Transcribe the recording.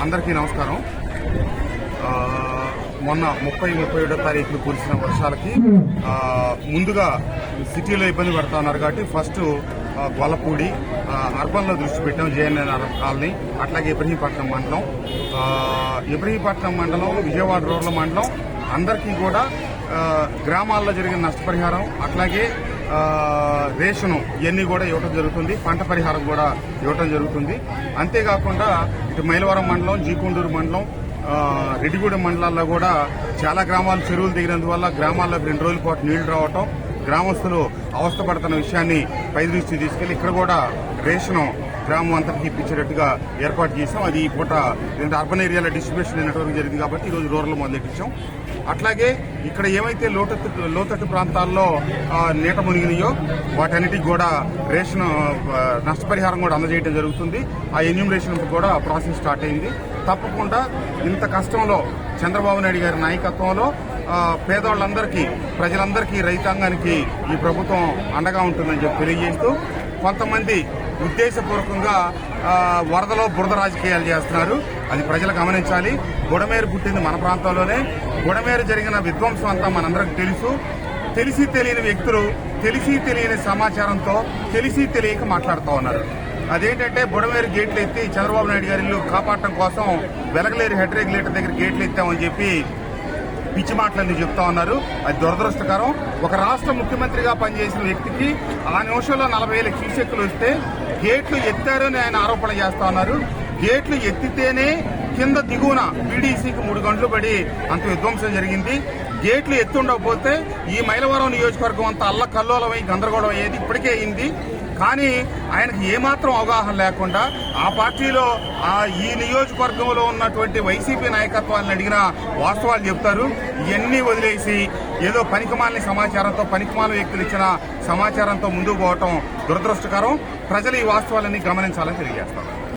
అందరికీ నమస్కారం. మొన్న ముప్పై ముప్పై ఏడో తారీఖులు కురిసిన వర్షాలకి ముందుగా సిటీలో ఇబ్బంది పడతా ఉన్నారు కాబట్టి ఫస్ట్ గొల్లపూడి అర్బన్లో దృష్టి పెట్టాం జేఎన్ఎన్ కాలనీ అట్లాగే ఇబ్రహీంపట్నం మండలం. ఆ, ఇబ్రహీంపట్నం మండలం విజయవాడ రోడ్ల మండలం అందరికీ కూడా గ్రామాల్లో జరిగిన నష్టపరిహారం అట్లాగే రేషను ఇవన్నీ కూడా ఇవ్వడం జరుగుతుంది. పంట పరిహారం కూడా ఇవ్వడం జరుగుతుంది. అంతేకాకుండా ఇటు మైలవరం మండలం జీకొండూరు మండలం రెడ్డిగూడెం మండలాల్లో కూడా చాలా గ్రామాలు చెరువులు దిగినందువల్ల గ్రామాల్లో రెండు రోజుల పాటు నీళ్ళు రావటం గ్రామస్తులు అవస్థపడుతున్న విషయాన్ని పై దృష్టి తీసుకెళ్ళి ఇక్కడ కూడా రేషను గ్రామం అంతటికి ఇప్పించేటట్టుగా ఏర్పాటు చేశాం. అది ఈ పూట ఎందుకంటే అర్బన్ ఏరియాలో డిస్ట్రిబ్యూషన్ నెట్వర్క్ జరిగింది కాబట్టి ఈ రోజు రూరల్ మొదలెట్టించాం. అట్లాగే ఇక్కడ ఏమైతే లోతట్టు లోతట్టు ప్రాంతాల్లో నీట మునిగినాయో వాటన్నిటికి కూడా రేషన్ నష్టపరిహారం కూడా అందజేయడం జరుగుతుంది. ఆ ఎన్యూమరేషన్ కూడా ప్రాసెస్ స్టార్ట్ అయింది. తప్పకుండా ఇంత కష్టంలో చంద్రబాబు నాయుడు గారి నాయకత్వంలో పేదవాళ్ళందరికీ ప్రజలందరికీ రైతాంగానికి ఈ ప్రభుత్వం అండగా ఉంటుందని చెప్పి తెలియజేస్తూ కొంతమంది ఉద్దేశపూర్వకంగా వరదలో బురద రాజకీయాలు చేస్తున్నారు. అది ప్రజలు గమనించాలి. బుడమేరు పుట్టింది మన ప్రాంతంలోనే. బుడమేరు జరిగిన విధ్వంసం అంతా మనందరికి తెలుసు. తెలిసి తెలియని వ్యక్తులు తెలిసి తెలియని సమాచారంతో తెలిసి తెలియక మాట్లాడుతూ ఉన్నారు. అదేంటంటే బుడమేరు గేట్లు ఎత్తి చంద్రబాబు నాయుడు గారి ఇల్లు కాపాడటం కోసం వెలగలేరు హెడ్ రెగ్యులేటర్ దగ్గర గేట్లు ఎత్తామని చెప్పి పిచ్చి మాటలన్నీ చెప్తా ఉన్నారు? అది దురదృష్టకరం. ఒక రాష్ట్ర ముఖ్యమంత్రిగా పనిచేసిన వ్యక్తికి ఆ నిమిషంలో నలభై వేల క్యూసెక్లు వస్తే గేట్లు ఎత్తారని ఆయన ఆరోపణ చేస్తా ఉన్నారు. గేట్లు ఎత్తితేనే కింద దిగువన పీడీసీకి మూడు గంటలు పడి అంత విధ్వంసం జరిగింది. గేట్లు ఎత్తుండకపోతే ఈ మైలవరం నియోజకవర్గం అంతా అల్ల కల్లోలమై గందరగోళం అయ్యేది ఇప్పటికే అయింది. కానీ ఆయనకి ఏమాత్రం అవగాహన లేకుండా ఆ పార్టీలో ఆ ఈ నియోజకవర్గంలో ఉన్నటువంటి వైసీపీ నాయకత్వాన్ని అడిగిన వాస్తవాలు చెప్తారు. ఇవన్నీ వదిలేసి ఏదో పనికిమాలని సమాచారంతో పనికిమాల వ్యక్తులు ఇచ్చిన సమాచారంతో ముందుకు పోవటం దురదృష్టకరం. ప్రజలు ఈ వాస్తవాలన్నీ గమనించాలని తెలియజేస్తారు.